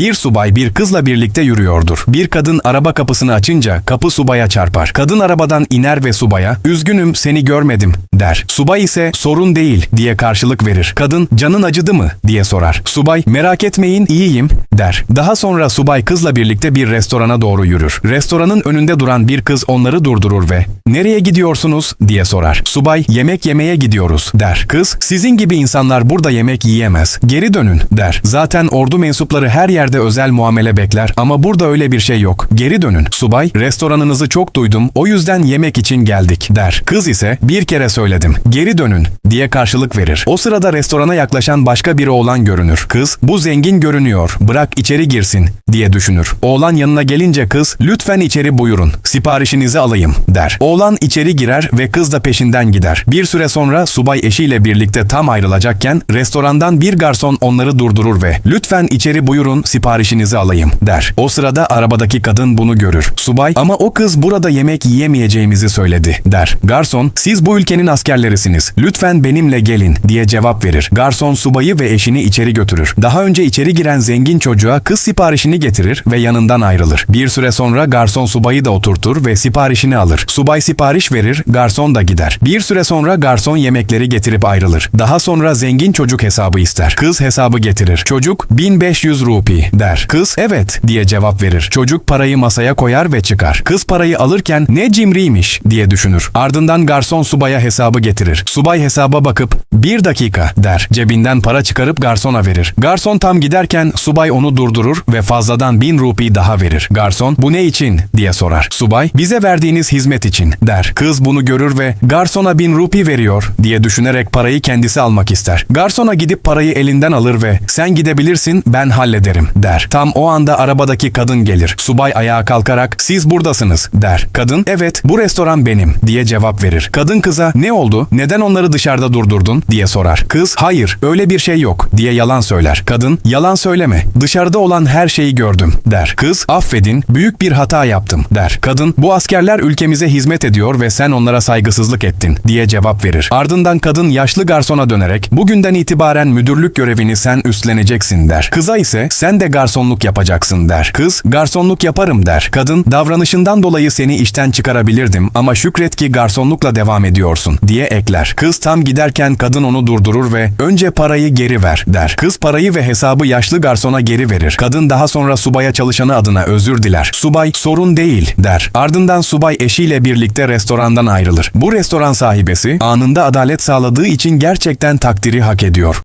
Bir subay bir kızla birlikte yürüyordur. Bir kadın araba kapısını açınca kapı subaya çarpar. Kadın arabadan iner ve subaya "Üzgünüm seni görmedim." der. Subay ise "Sorun değil." diye karşılık verir. Kadın "Canın acıdı mı?" diye sorar. Subay "Merak etmeyin, iyiyim." der. Daha sonra subay kızla birlikte bir restorana doğru yürür. Restoranın önünde duran bir kız onları durdurur ve "Nereye gidiyorsunuz?" diye sorar. Subay "Yemek yemeye gidiyoruz." der. Kız "Sizin gibi insanlar burada yemek yiyemez. Geri dönün." der. Zaten ordu mensupları her yerde özel muamele bekler ama burada öyle bir şey yok. Geri dönün. Subay "Restoranınızı çok duydum. O yüzden yemek için geldik." der. Kız ise "Bir kere söyledim. Geri dönün." diye karşılık verir. O sırada restorana yaklaşan başka bir oğlan görünür. Kız "Bu zengin görünüyor. Bırak içeri girsin." diye düşünür. Oğlan yanına gelince kız "Lütfen içeri buyurun. Siparişinizi alayım." der. Oğlan içeri girer ve kız da peşinden gider. Bir süre sonra subay eşiyle birlikte tam ayrılacakken restorandan bir garson onları durdurur ve "Lütfen içeri buyurun siparişinizi alayım." der. O sırada arabadaki kadın bunu görür. Subay "Ama o kız burada yemek yiyemeyeceğimizi söyledi." der. Garson "Siz bu ülkenin askerlerisiniz. Lütfen benimle gelin." diye cevap verir. Garson subayı ve eşini içeri götürür. Daha önce içeri giren zengin çocuğa kız siparişini getirir ve yanından ayrılır. Bir süre sonra garson subayı da oturtur ve siparişini alır. Subay sipariş verir, garson da gider. Bir süre sonra garson yemekleri getirip ayrılır. Daha sonra zengin çocuk hesabı ister. Kız hesabı getirir. Çocuk 1500 rupi der. Kız evet diye cevap verir. Çocuk parayı masaya koyar ve çıkar. Kız parayı alırken ne cimriymiş diye düşünür. Ardından garson subaya hesabı getirir. Subay hesaba bakıp bir dakika der. Cebinden para çıkarıp garsona verir. Garson tam giderken subay onu durdurur ve fazladan bin rupi daha verir. Garson bu ne için diye sorar. Subay bize verdiğiniz hizmet için der. Kız bunu görür ve garsona bin rupi veriyor diye düşünerek parayı kendisi almak ister. Garsona gidip parayı elinden alır ve sen gidebilirsin ben hallederim der. Tam o anda arabadaki kadın gelir. Subay ayağa kalkarak siz buradasınız der. Kadın evet bu restoran benim diye cevap verir. Kadın kıza ne oldu neden onları dışarıda durdurdun diye sorar. Kız hayır öyle bir şey yok diye yalan söyler. Kadın yalan söyleme dışarıda olan her şeyi gördüm der. Kız affedin büyük bir hata yaptım der. Kadın bu askerler ülkemize hizmet ediyor ve sen onlara saygısızlık ettin diye cevap verir. Ardından kadın yaşlı garsona dönerek bugünden itibaren müdürlük görevini sen üstleneceksin der. Kıza ise de garsonluk yapacaksın der. Kız garsonluk yaparım der. Kadın davranışından dolayı seni işten çıkarabilirdim ama şükret ki garsonlukla devam ediyorsun diye ekler. Kız tam giderken kadın onu durdurur ve önce parayı geri ver der. Kız parayı ve hesabı yaşlı garsona geri verir. Kadın daha sonra subaya çalışanı adına özür diler. Subay sorun değil der. Ardından subay eşiyle birlikte restorandan ayrılır. Bu restoran sahibesi anında adalet sağladığı için gerçekten takdiri hak ediyor.